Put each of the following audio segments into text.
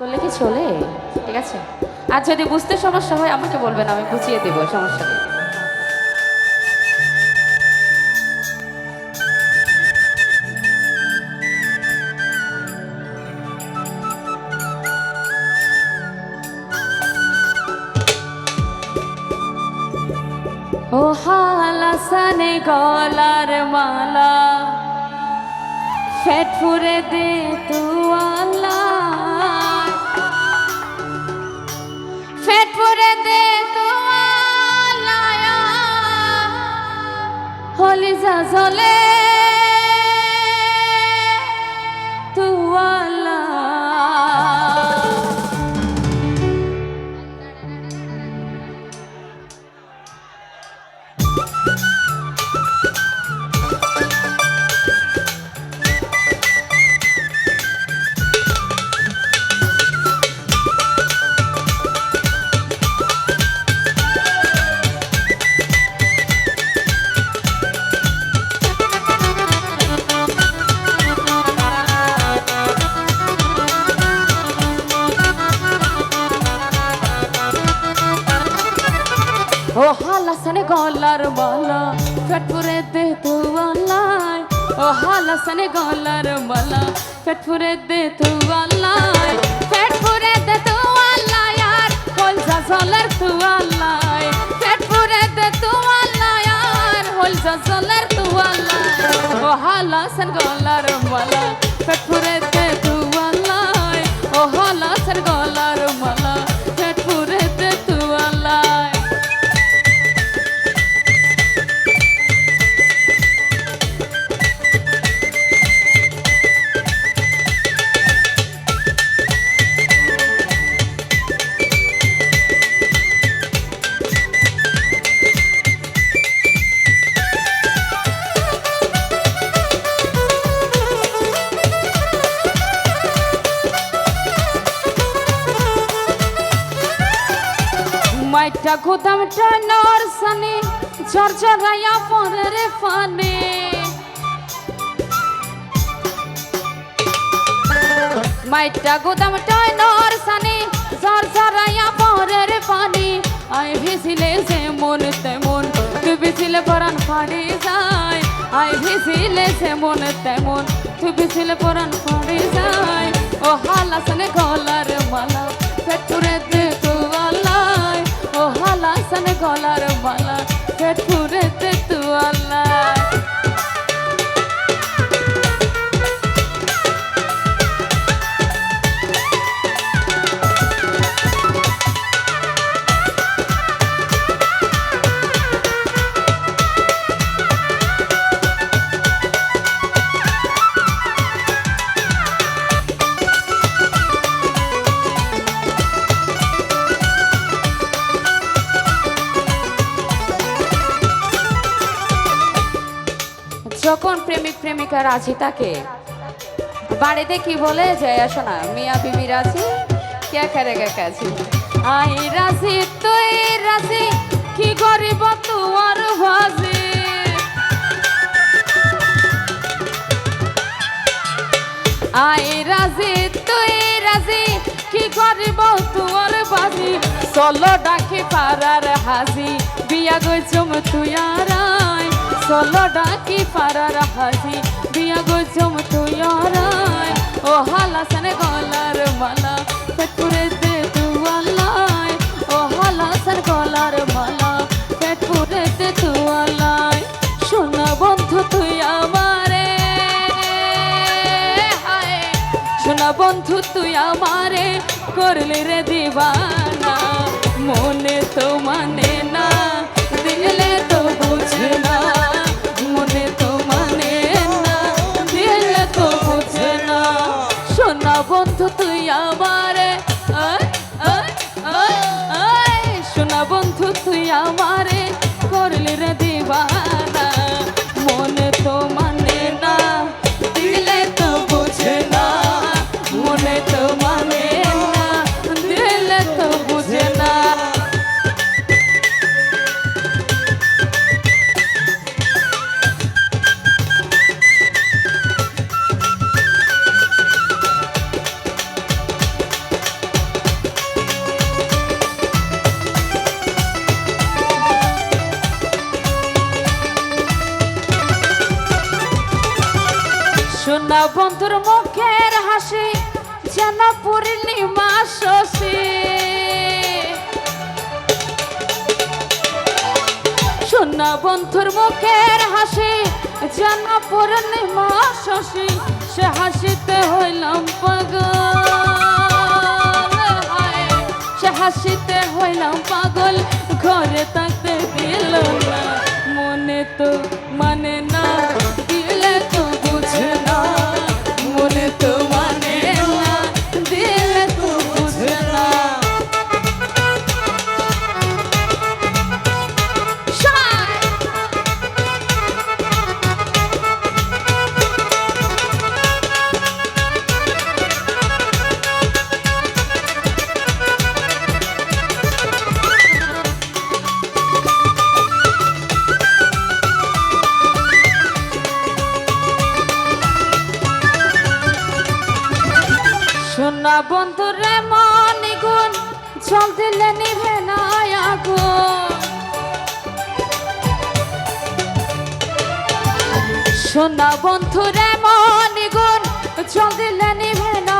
করলে কি চলে? ঠিক আছে? আর যদি বুঝতে সমস্যা হয়, আমাকে বলবেন আমি বুঝিয়ে দেবো, সমস্যা নেই। ও হালাসানে গলার মালা ফেট ফুরে দে তুয়ালা গজলে গলার মালা ফেটপুরে দে তুয়ালায় ও হালাসনে গলার মালা ফেটপুরে দে তুয়ালায় ফেটপুরে দে তুয়ালায় আর হলজা জলের তুয়ালায় ফেটপুরে দে তুয়ালায় আর হলজা জলের তুয়ালায় ও হালাসন গলার মালা মাইটা গুদামটা নর সানে ঝরঝরাইয়া পরে রে ফানে মাইটা গুদামটা নর সানে ঝরঝরাইয়া পরে রে ফানে আই ভিজিলে যে মন তেমন তুই ভিজিলে পরান ফাড়ি যায় আই ভিজিলে যে মন তেমন তুই ভিজিলে পরান ফাড়ি যায় ও হালাসনে গলার মালা পেটুরে গলার মালা যখন প্রেমিক প্রেমিকা রাজি থাকে বাড়িতে কি বলে? যে আসো না, মিয়া বিবি রাজি কে করেগা কাজি আই রাজি, তুই রাজি, কি করিব তোমার ভাজি? আই রাজি, তুই রাজি, কি করিব তোমার বাজি চলো ডাকি পারার হাজি, বিয়া গইছম তুই আর। চলো ডাকি পারার হাজি বিয়া গইছম তুই আর আই। ও হালাসনে গলার মালা পেটুরে দে তুয়ালাই ও হালাসন গলার মালা পেটুরে দে তুয়ালাই শোনা বন্ধু, তুই আমারে শোনা বন্ধু, তুই আমারে, করলি রে দিবানা তুই আমারে। শোনা বন্ধু তুই আমারে করলি রে দিবানা বন্ধুর মুখের হাসি, যেন পূর্ণিমা শশী। সোনা বন্ধুর মুখের হাসি, যেন পূর্ণিমা শশী। সে হাসিতে হইলাম পাগল। হাসিতে হইলাম পাগল, ঘরে থাকতে দিল না মনে তো সোনা বন্ধুরে মন গুণ, জল দিলে নিভে না সোনা বন্ধুরে মন গুণ, জল দিলে নিভে না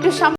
একটু সামনে